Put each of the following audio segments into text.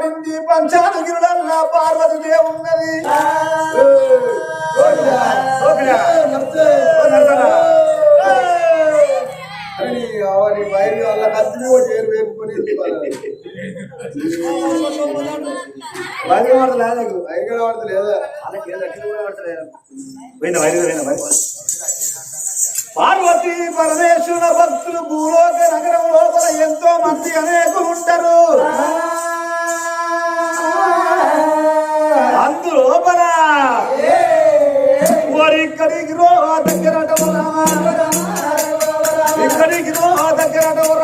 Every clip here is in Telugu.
పాడింది పంచాలగిరులల్లా పార్వతి ఉన్నది పార్వతి వైరు పార్వతీ పరమేశ్వర భక్తులు భూలోక నగరం లోపల ఎంతో మంది అనేకులు ఉంటారు. వద్దు లోపల. ఇక్కడికి రో దగ్గర దగ్గర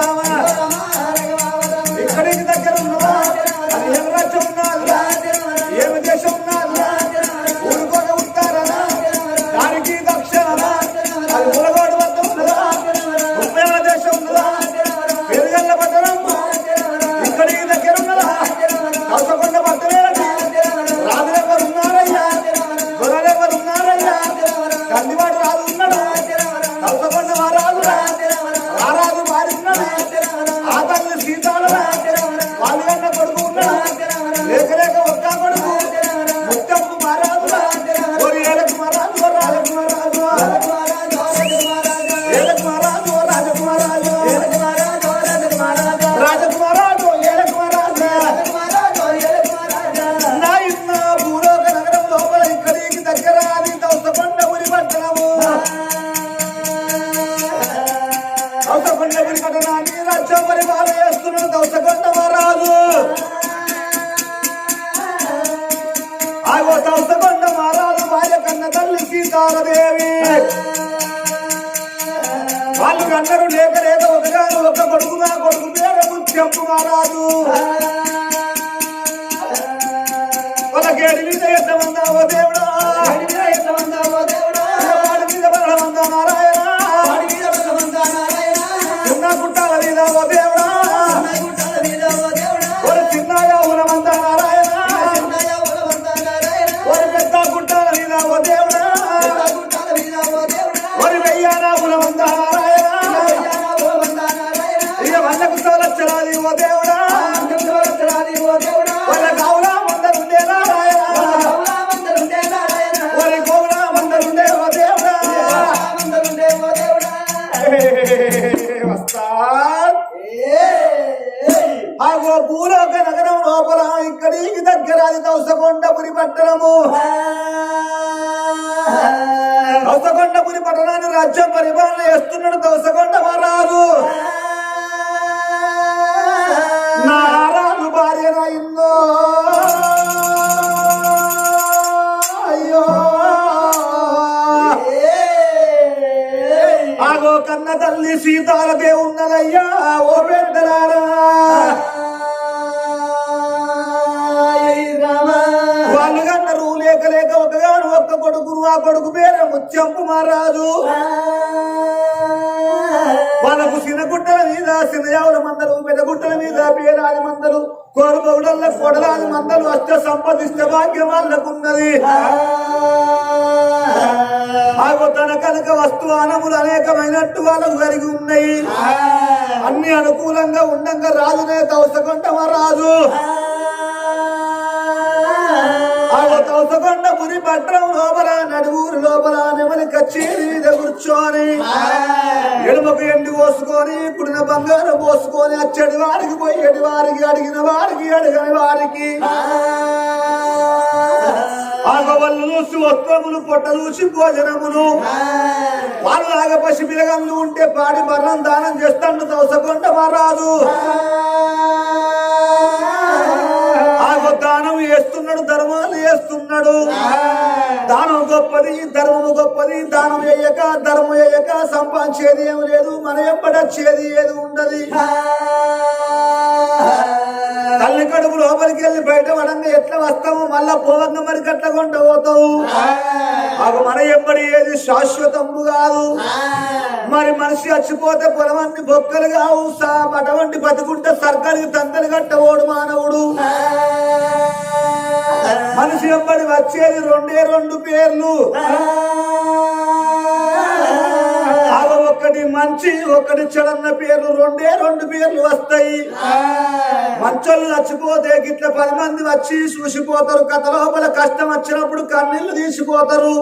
సంవత్సరము దోసగొండపురి పట్టణాన్ని రాజ్యం పరిపాలన చేస్తున్నాడు దోసగొండ మహారాజు. నారాజు భార్య రాయిందో అయ్యో. ఆగో కన్న తల్లి సీతాలకే ఉన్నదయ్యా ఓ పెద్దలారా కొడుకు ఆ కొడుకు ముత్యంపు మహారాజు. వాళ్ళకు చిన్న గుట్టల మీద చిన్నయావుల మందలు పెద్ద గుట్టల మీద పేరాది మందలు కోరబౌడల్ల కొడలాది మందలు అష్ట సంపదిష్ట భాగ్యం వాళ్ళకున్నది. ఆగో తన కనుక వస్తువానములు అనేకమైనట్టు వాళ్ళకు కలిగి ఉన్నాయి. అన్ని అనుకూలంగా ఉండంగా రాజునే తవసకొండమ రాజు ఆగో తవసకొండ పురి పట్నం లోపల నడువురు లోపల నెమలి కచ్చేరి మీద కూర్చొని ఎడుమకు ఎండి పోసుకొని పుడిన బంగారం పోసుకొని అచ్చడి వారికి పోయేటి వారికి అడిగిన వారికి అడగని వారికి ఆగవల్లు చూసి వస్త్రములు పొట్ట చూసి భోజనములు. వాళ్ళు లాగా పసి పిలగంలు ఉంటే పాడి మరణం దానం చేస్తాడు దవసకొండ మహారాజు. దానం చేస్తున్నాడు ధర్మాలు చేస్తున్నాడు దానం గొప్పది ధర్మము గొప్పది దానం వేయక ధర్మం వేయక సంపాదించేది ఏమి లేదు మన ఎప్పటచ్చేది ఏది ఉండదు. తల్లి కడుపు లోపలికి వెళ్ళి బయట పడంగా ఎట్లా వస్తాము మళ్ళా పోవంగా మరి గట్ల కొంట పోతావు అవి మన ఎంబడి ఏది శాశ్వతము కాదు. మరి మనిషి చచ్చిపోతే పొలవన్నీ బొక్కలు కావు అటువంటి బతుకుంటే సర్కారికి తంతలు కట్టవోడు మానవుడు. మనిషి ఎంబడి వచ్చేది రెండే రెండు పేర్లు. ఆగ ఒక్కటి మంచి ఒక్కటి చెడన్న పేర్లు రెండే రెండు పేర్లు వస్తాయి. మంచోళ్ళు చచ్చిపోతే గిట్ల పది మంది వచ్చి చూసిపోతారు. కథ లోపల కష్టం వచ్చినప్పుడు కన్నీళ్ళు తీసిపోతారు.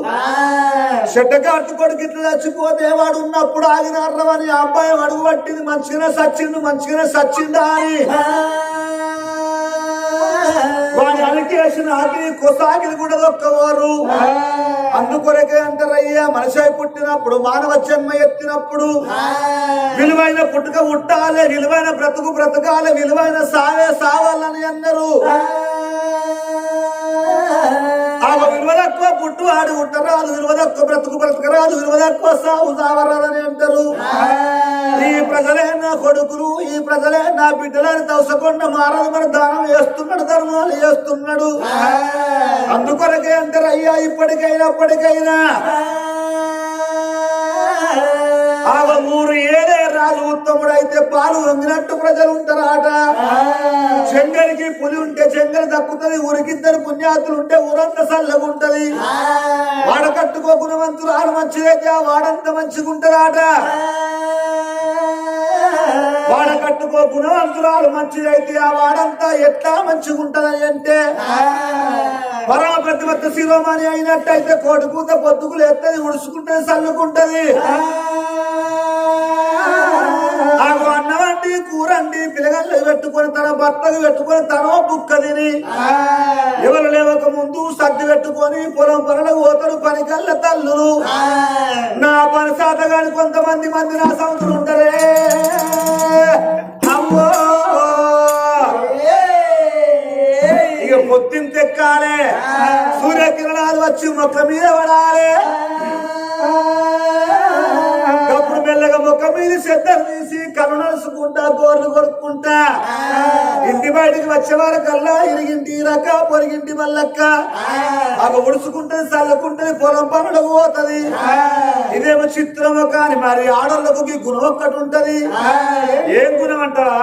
చెడ్డకార్తు కొడుకు ఇట్లా చచ్చిపోతే వాడు ఉన్నప్పుడు ఆగినారని అబ్బాయి అడుగు పట్టింది మంచిగానే సచ్చిండు మంచిగానే సచ్చిందా అని. అలికేసిన ఆకిలి కొసాకిలి కూడా దొక్కవారు. అందుకొరకే అంటారయ్యా మనిషి పుట్టినప్పుడు మానవ జన్మ ఎత్తినప్పుడు. విలువైన పుట్టుక ఉట్టాలి విలువైన బ్రతుకు బ్రతకాలి విలువైన సావే సావాలని అన్నారు. ఆ విలువ తక్కువ పుట్టు ఆడి ఉంటరాదు విలువ తక్కువ బ్రతుకు బ్రతకరాదు విలువ తక్కువ సావు సావరాదని అంటారు. ఈ ప్రజలే నా కొడుకులు ఈ ప్రజలే నా బిడ్డలని తవసకుండా మారదు మన దానం చేస్తున్నాడు ధర్మాలు చేస్తున్నాడు. అందుకొరకే అంటారు అయ్యా ఇప్పటికైనా అప్పటికైనా. ఆ. ఊరు ఏడే రాజు ఉత్తముడు అయితే పాలు వంగినట్టు ప్రజలు ఉంటారాట. చెంగలికి పులి ఉంటే చెంగలి దక్కుతుంది ఊరికిద్దరు పుణ్యాతులు ఉంటే ఊరంతా చల్లగా ఉంటది. వాడ కట్టుకో గుణవంతులు ఆడ మంచిదైతే ఆ వాడంతా మంచిగా ఉంటదాట వాడ కట్టుకో గుణవంతురాలు మంచిదైతే ఆ వాడంతా ఎట్లా మంచిగా ఉంటదని అంటే పరమ ప్రతిమత్త శిరోమణి అయినట్టయితే కోటి కూత పొద్దుకులు ఎత్తది ఉడుచుకుంటది చల్లుకుంటది. కూరండి పిల్లగల్లు పెట్టుకొని తన భర్తకు పెట్టుకొని తనో బుక్క తిని. ఎవరు లేవక ముందు సర్ది పెట్టుకొని పొలం పనులకు పోతారు పనికల్ల తల్లులు. నా పని సాతగాని కొంతమంది మంది నా సంతులు ఉంటారే. అమ్మో! ఇక పొద్దున్న తెక్కాలే. సూర్యకిరణాలు వచ్చి మొక్క మీద పడాలి. మీద చెద్దరు తీసి కన్ను నడుచుకుంటా గోర్లు కొరుక్కుంటా. ఇంటి బయటికి వచ్చే వారికల్లా ఇరిగింటి రక పొరిగింటి మల్లక్క. అవి ఉడుచుకుంటది చల్లుకుంటది పొలం పనులకు పోతది. ఇదేమో చిత్రమో కాని మరి ఆడోళ్ళకు గుణం ఒక్కటి ఉంటది. ఏం గుణం అంటావా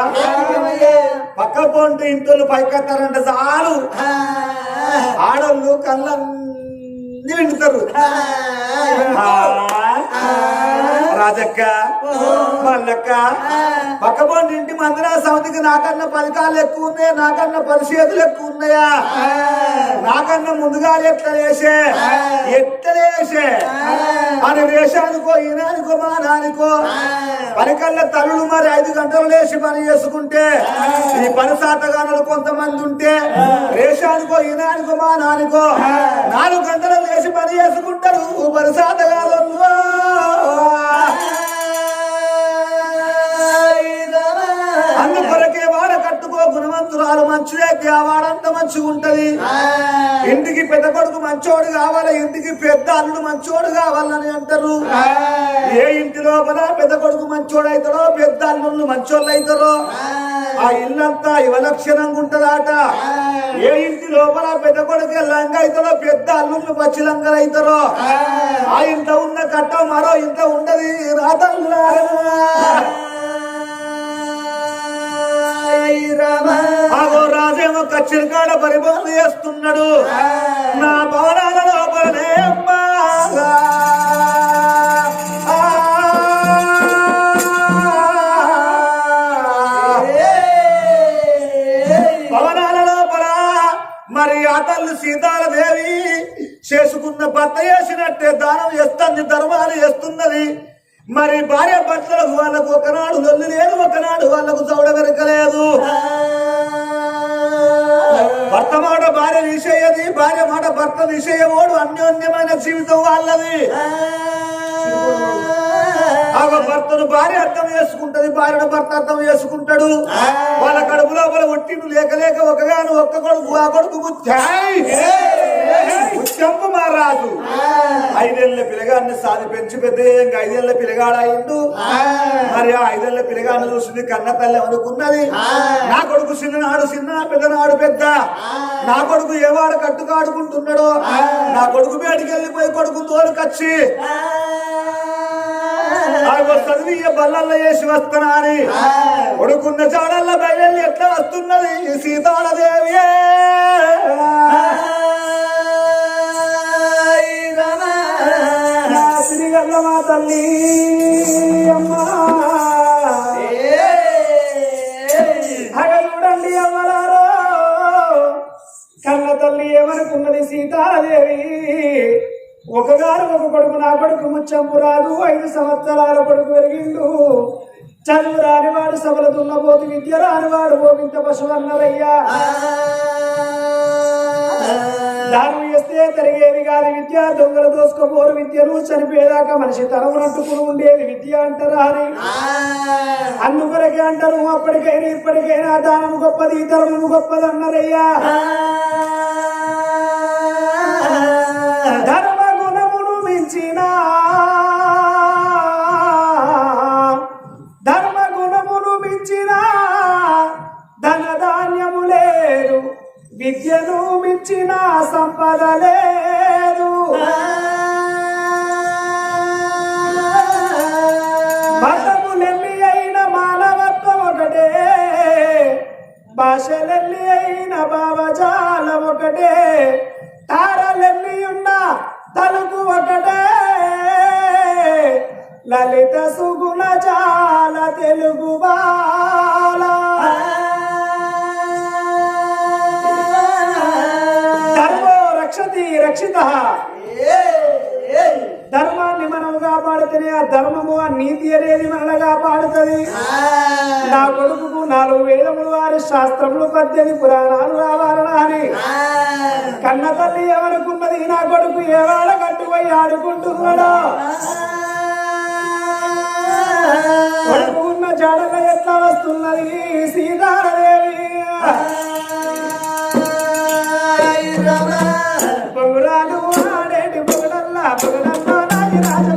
పక్క పోంటే ఇంట్లో పైకెత్తారంటే చాలు. ఆడోళ్ళు కళ్ళన్నీ వింటుతారు. రాజక్క మల్లక్క పక్కపోండి ఇంటి మందిరా సమితికి నాకన్నా పది ఎక్కువ ఉన్నాయా? నాకన్నా పది ఎక్కువ ఉన్నాయా? నాకన్నా ముందుగా ఎట్లా వేసే ఎట్లా వేసే అని వేషానికో ఈనానికో మా నానికో పనికల్ల తల్లులు మరి ఐదు గంటలు లేచి పని చేసుకుంటే ఈ పని సాతగానులు కొంతమంది ఉంటే రేషానికో ఈనానికో మా నానికో నాలుగు గంటలు లేచి పని చేసుకుంటారు. పని సాతగాను అందుకొరకే వాడ కట్టుకో గుణమ అదృష్టవంతురాలు మంచిదే ఆ వాడంతా మంచిగా ఉంటది. ఇంటికి పెద్ద కొడుకు మంచోడు కావాలి ఇంటికి పెద్ద అల్లుడు మంచోడు కావాలని అంటారు. ఏ ఇంటి లోపల పెద్ద కొడుకు మంచోడు అవుతాడో పెద్ద అల్లుళ్ళు మంచోళ్ళు అవుతారో ఆ ఇల్లంతా యువలక్షణంగా ఉంటదాట. ఏ ఇంటి లోపల పెద్ద కొడుకు లంగ అవుతాడో పెద్ద అల్లుళ్ళు పచ్చి లంగలు అవుతారో ఆ ఇంత ఉన్న కట్ట మరో ఇంత ఉండదు. రాతల్లా ఆగో రాజేమో కచ్చిరికాడ పరిపాలన చేస్తున్నాడు. నా భవనాల లోపలనే అమ్మా. భవనాల లోపల మరి ఆ తల్లి సీతాలదేవి చేసుకున్న భర్త చేసినట్టే దానం చేస్తుంది ధర్మాలు చేస్తున్నది. మరి భార్య భర్తలకు వాళ్ళకు ఒకనాడు లొల్లి లేదు ఒకనాడు వాళ్ళకు చౌడ వెరకలేదు. భర్త మాట భార్య విషయది భార్య మాట భర్త విషయమోడు అన్యోన్యమైన జీవితం వాళ్ళది. ఆ భర్తను భార్య అర్థం చేసుకుంటది భార్యను భర్త అర్థం చేసుకుంటాడు. వాళ్ళ కడుపు లోపల ఒట్టిను లేక లేక ఒకగాను ఒక్క కొడుకు ఆ కొడుకు ముచ్చంపు మారాదు ఐదేళ్ళ పిల్లగాన్ని సాది పెంచి పెద్ద ఇంకా ఐదేళ్ళ పిల్లగాడాయిండు. మరి ఆ ఐదేళ్ళ పిల్లగాన్ని చూసింది కన్న తల్లి అనుకున్నది. నా కొడుకు చిన్ననాడు చిన్న పెద్దనాడు పెద్ద. నా కొడుకు ఏ వాడు కట్టుకాడుకుంటున్నాడో. నా కొడుకు బయటికి వెళ్ళిపోయి కొడుకు తోలుకొచ్చి. ఆగో చదివి బల్లల్లో వేసి వస్తున్నా అని కొడుకున్న చాడల్ల బయలు ఎట్లా వస్తున్నది? సీతాలదేవి మా తల్లి అమ్మా. చూడండి అమ్మలారో. కన్న తల్లి ఏమనుకున్నది సీతాదేవి? ఒకగారు ఒక కొడుకు నా కొడుకు ముచ్చంపు రాదు ఐదు సంవత్సరాల కొడుకు పెరిగిండు. చదువు రానివాడు సభల విద్య రానివాడు గోవింత భోగింత పశువు అన్నరయ్యా దానం చేస్తే తిరిగేది కాదు విద్య దొంగలు దోసుకోపోరు విద్యను చనిపోయేదాకా మనిషి తనమునట్టుకుని ఉండేది. విద్య అంటారా అని అందుకొరకే అంటారు అప్పటికైనా ఇప్పటికైనా దానము గొప్పది ధర్మము గొప్పది అన్నారయ్యా. ధర్మ గుణమును మించిన ధన ధాన్యము లేదు. విద్యను మించిన సంపద లేదు. మతములెన్ని అయిన మానవత్వం ఒకటే. భాషలెన్ని అయిన భావజాలం ఒకటే. తారలెల్లి ఉన్న తలుపు ఒకటే. లలిత సుగుణ జాల తెలుగు బాల. ధర్మో రక్షతి రక్షిత. ధర్మాన్ని మనం కాపాడితేనే ఆ ధర్మము ఆ నీతి అనేది మనల్ని కాపాడుతుంది. నా కొడుకుకు నాలుగు వేదములు వారి శాస్త్రములు పద్దెనిమిది పురాణాలు రావాలనా అని కన్న తల్లి ఎవరుకున్నది నా కొడుకు ఏవాడ కట్టుపోయి ఆడుకుంటున్నాడో? ఉన్న జాడల ఎట్లా వస్తున్నది? సీతారాదేవి పొగురాలు ఆడేటి పొగడల్లా పొగడల్లా రాజరాజ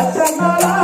I'm not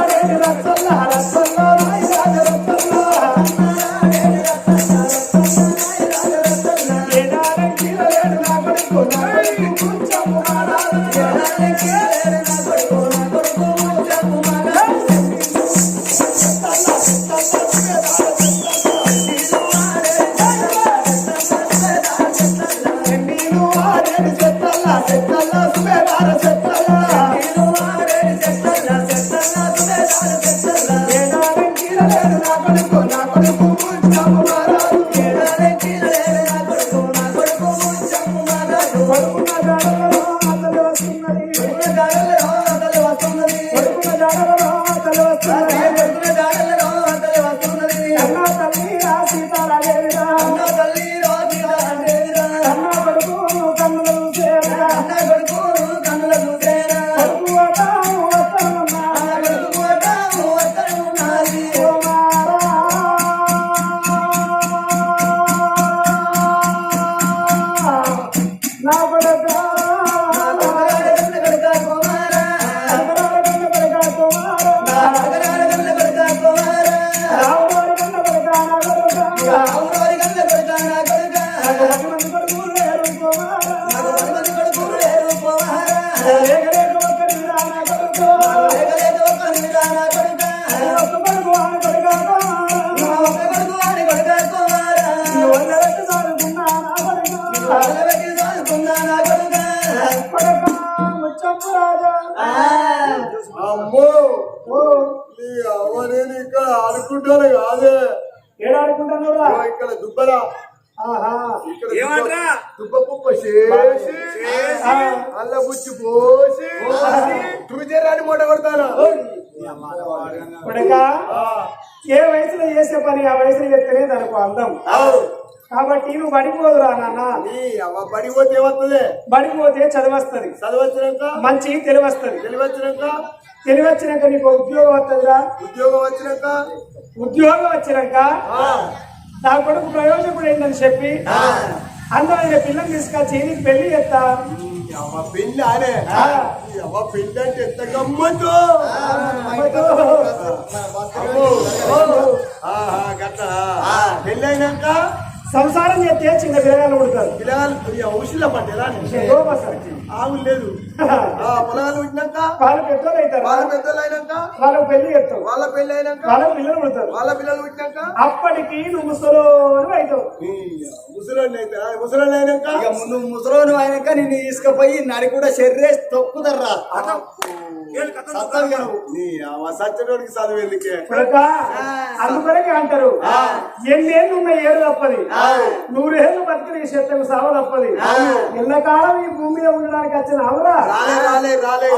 ఇక్కడ దుబ్బ- పుప్ప చేసి అల్ల బుచ్చి పోసి మూట కొడతాను. ఏ వయసులో చేసే పని ఆ వయసులో చేస్తేనే దానికి అందం. కాబట్టి నువ్వు బడిపోదురా నాన్న. పడిపోతే ఏమవుతుంది బడిపోతే చదివస్తుంది. చదివచ్చినాక? మంచి తెలివస్తుంది. తెలివచ్చినాక? తెలివచ్చినాక నీకు ఉద్యోగం వస్తుందిరా ఉద్యోగం వచ్చినాక? ఉద్యోగం వచ్చినాక? నా కొడుకు ప్రయోజకుడు ఏంటని చెప్పి అందమైన పిల్లలు తీసుకొచ్చి నీకు పెళ్ళి చేస్తా. పెళ్ళి పెళ్ళి అంటే ఎంత అమ్మతో. సంసారం చేస్తే చిన్న పిల్లగాళ్ళు పుడతారు. పిల్లగాళ్ళు ఔషధ. ఆవులు లేదు. ఆ పొలాలు పుట్టినాక వాళ్ళు పెద్దోళ్ళు అవుతారు. వాళ్ళ పెద్దలు అయినాక వాళ్ళకు పెళ్ళి చేస్తావు వాళ్ళ పెళ్ళి అయినాక వాళ్ళ పిల్లలు పుడతారు. వాళ్ళ పిల్లలు పుట్టినాక అప్పటికి నువ్వు ముసలో అవుతావు. ముసలోళ్ళు అయితే ముసలోళ్ళు అయినాక ఇక ముందు ముసలోను అయినాక నిన్ను తీసుకుపోయి నడి కూడా శరీరేసి తొక్కుదర్రా సత్తం సచ్చటోడికి చదువు ఎందుకే? అందుకొరకే అంటారు. ఎన్నేళ్ళు ఉన్న ఏడు తప్పది. నూరేళ్ళు బతికి నీ చెట్లకు సావ తప్పది. ఎల్లకాలం ఈ భూమి మీద ఉండడానికి వచ్చిన ఆవురా రాలే రాలే రాలే.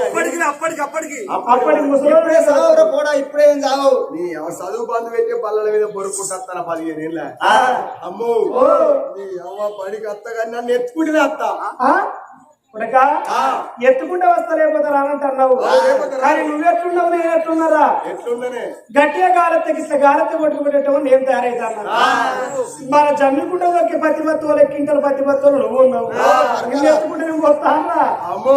అప్పటి ముసలి పోడా ఇప్పుడే చదవవు నీ అవ్వ చదువు బంధు పెట్టి బల్లల మీద బొరుకుంటా పదిహేను ఏళ్ళ? అమ్మో నీ అవ్వ పడికి అత్తగా నన్ను ఎత్తుకుంటే అత్త. కొడుక? ఎత్తుకుంటే వస్తా లేకపోతే రానంటున్నావు. లేకపోతే రా. కానీ నువ్వెట్లున్నావు నేను ఎట్లున్నారా? గట్టిగా గాలెత్తకి ఇస్తే గాలెత్త కొట్టుకునేటప్పుడు నేను తయారైతాను? మన జమ్మికుంట దొరికి పత్తి బత్తులు ఎక్కింటారు పత్తి బత్తులు నువ్వు ఉన్నావు. నిన్ను ఎత్తుకుంటే నువ్వు అమ్మో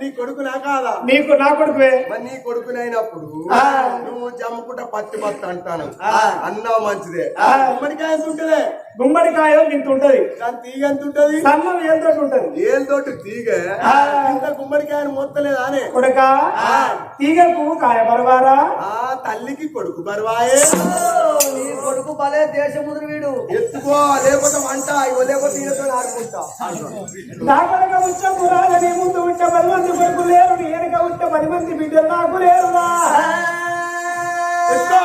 నీ కొడుకు నా కాదా? నీకు నా కొడుకువే? నీ కొడుకునైనప్పుడు నువ్వు జమ్ముకుంటా పత్తి పత్తి అంటాను అన్నావు మంచిదే. గుమ్మడికాయ ఎంత ఉంటదే? గుమ్మడికాయ ఇంత ఉంటది. దాని తీగ ఎంత ఉంటది? సన్నం ఏంతో ఉంటది? ఏళ్ళతోటి తీగ. ఇంత గుమ్మడికాయని మొత్తలేదా అనే. కొడుక తీగకు కాయ బరవారా? ఆ తల్లికి కొడుకు బరువాయే. నీ కొడుకు భలే దేశముద్రు వీడు. ఎత్తుకో లేకపోతే వంట ఇగో లేకపోతే ఈయనతో ఆడుకుంటా. నా కొడుక ఉచ్చము రాజు నీ ముందు ఉంటే పది మంది కొడుకు లేరు నీ వెనక ఉంటే పది మంది బిడ్డలు నాకు లేరురా. ఎత్తుకో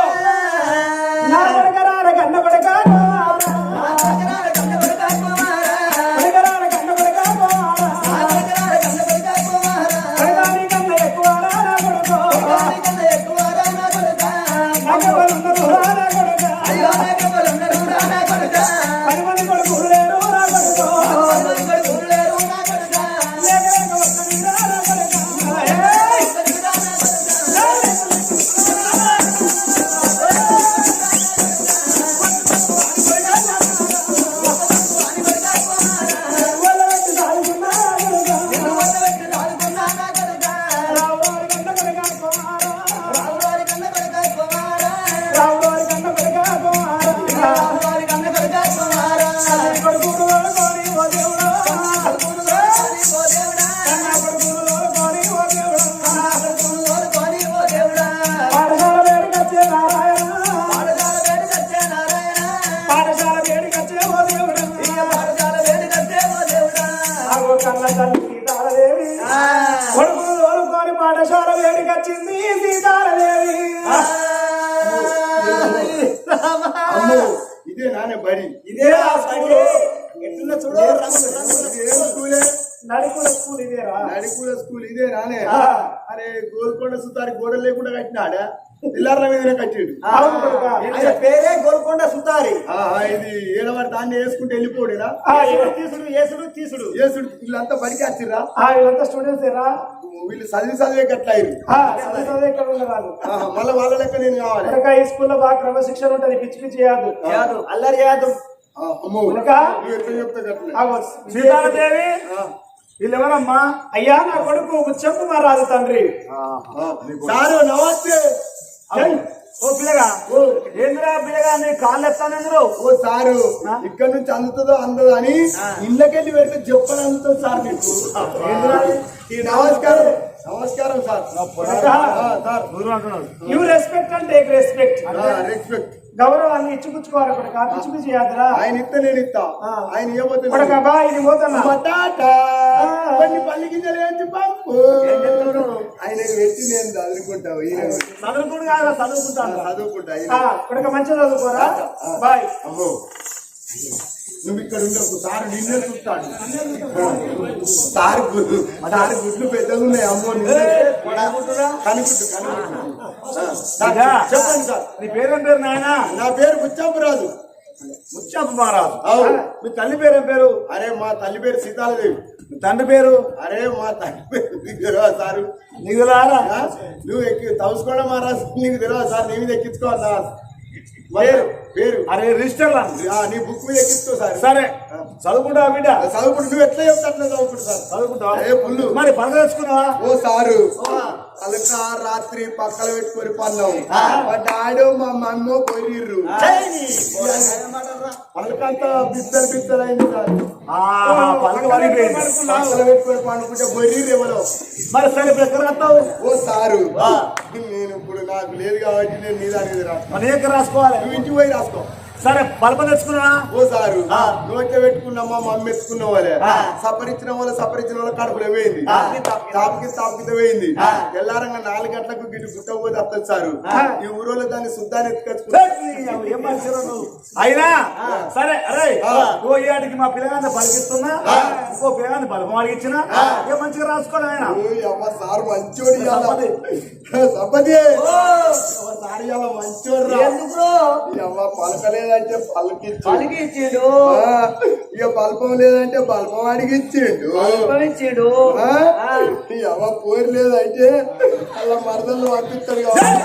ఇదేరా నడికూల స్కూల్ ఇదే ఆ. అరే గోల్కొండ సుతారి గోడ లేకుండా కట్టినాడా? పిల్లర్ల మీదనే కట్టిండు. పేరే గోల్కొండ సుతారి. ఇది ఏడవాడు దాన్ని వేసుకుంటే యేసుడు తీసుడు యేసుడు తీసుడు. యేసుడు వీళ్ళంతా బడికి వచ్చిర్రా? వీళ్ళంతా స్టూడెంట్స్ ఏరా వీళ్ళు చదివి చదివే ఉండరాదు. మళ్ళీ వాళ్ళ లెక్క నేను కావాలి. ఈ స్కూల్లో బాగా క్రమశిక్షణ ఉంటది పిచ్చి పిచ్చి యాదు. అల్లరి యాదు. అమ్మో చెప్తే సీతారాదేవి వీళ్ళు ఎవరమ్మా అయ్యా నా కొడుకు ముచ్చప్పు మా రాజు తండ్రి. సారు నమస్తే. ఓ పిల్లగా ఓ ఏంద్రా పిల్లగా నీ కాళ్ళు ఎత్తానందరు ఓ సారు ఇక్కడ నుంచి అందుతుందో అందదో అని ఇళ్ళకెళ్ళి పెడితే చెప్పని అందుతుంది సార్ నీకు. ఈ నమస్కారం. నమస్కారం sir. You respect and take respect respect గౌరవాన్ని ఇచ్చిపుచ్చుకోవాలి కొడుక ఆయన ఇస్తే నేను ఇస్తా. ఆయన ఇవ్వబోతే కొడుక బా ఇది పోతున్నా. బటాటా కొన్ని పల్లి గింజలు వేసి పంపు. ఆయన పెట్టి నేను చదువుకుంటా కాదు చదువుకుంటాను. చదువుకుంటా. కొడుక మంచిగా చదువుకోరా? బాయ్. అమ్మో. నువ్వు ఇక్కడ ఉండకు సార్ నిన్నే చూస్తాడు. సార్ గుడ్లు సార్ గుడ్లు పెద్దగా ఉన్నాయి అమ్మో కనుకుంటు చెప్పండి సార్. నీ పేరేం పేరు నాయన? నా పేరు బుచ్చాపురాజు ముచ్చప్ప మహారాజు. అవు మీ తల్లి పేరేం పేరు? అరే మా తల్లి పేరు సీతాలదేవి. తండ్రి పేరు? అరే మా తల్లి పేరు నీకు తెలియదా సారు? నీకు? నువ్వు ఎక్కి తౌసుకోవడం మహారాజు నీకు తెలియదా సార్? నీ మీద ఎక్కించుకోవాలా పేరు పేరు అరే రిజిస్టర్ నీ బుక్ మీద ఎక్కించుకో సార్. సరే. చదువుకుంటావా బిడ్డ? చదువుకుంటు. నువ్వు ఎట్లా చెప్తా అట్లా చదువుకుంటు సార్? చదువుకుంటావా? మరి పని తెచ్చుకున్నావా? ఓ సారు. అలక రాత్రి పక్కన పెట్టుకొని పన్నాం మా డాడో మా మమ్మో పోయిర్రు. అలకంతా బిద్దలు బిద్దలు అయింది సార్ పలక పక్కన పెట్టుకొని పండుకుంటే పోయిర్రు ఎవరో. మరి సరే ఎక్కడ ఓ సారు నేను ఇప్పుడు నాకు లేదు కాబట్టి నేను మీద రాసుకోవాలి? నువ్వు ఇంటికి పోయి రాసుకో. సరే పలప తెచ్చుకున్నా ఓ సారు నోట్లో పెట్టుకున్నామా మమ్మీ ఎత్తుకున్న వాళ్ళే? సపరించిన వాళ్ళ సపరించిన వాళ్ళ కడుపులో వేయింది తాపికి తాపికిత వేయింది తెల్లారంగా నాలుగు గంటలకు గిట్టు గుట్టకపోతే వస్తుంది సారు. ఈ ఊరోళ్ళో దాన్ని శుద్ధాన్ని ఎత్తుకొచ్చుకున్నా ఏం మనిషిరా నువ్వు? అయినా? సరే అరే ఓ ఏడికి మా పిల్లగాన్ని పలికిస్తున్నా ఇంకో పిల్లగాన్ని బలపం అడిగించిన ఏ మంచిగా రాసుకోవాలి ఆయన అమ్మ సారు మంచోడు. సంపతి. సారు మంచోడు ఎందుకు? అమ్మ పలకలేదంటే పలకిచ్చు పలికి ఇచ్చిండు ఆ, ఇక బల్పం లేదంటే బల్పం అడిగిచ్చిండు? ఈ అమ్మ పోరు లేదంటే అలా మరదలు పంపిస్తాడు కాబట్టి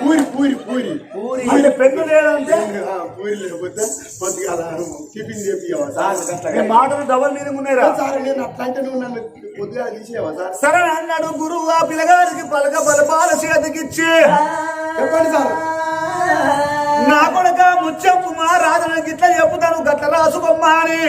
పూరి పూరి పూరి. పూరి. అంటే పెన్ను లేదంటే? పూరి లేకపోతే టిఫిన్ మాటలు డబల్ మీనింగ్ ఉన్నాయిరా. సార్ నేను అట్లా అంటే నువ్వు నన్ను కొద్దిగా తీసేవా సార్? సరే అన్నాడు గురువు ఆ పిల్లగారికి పలక బలపాల చేతికిచ్చి. చెప్పండి సార్. నా కొడుక ముచ్చప్పు మా రాజుని గిట్ల చెప్పుతాను గట్ల రాసుకోమ్మా అని.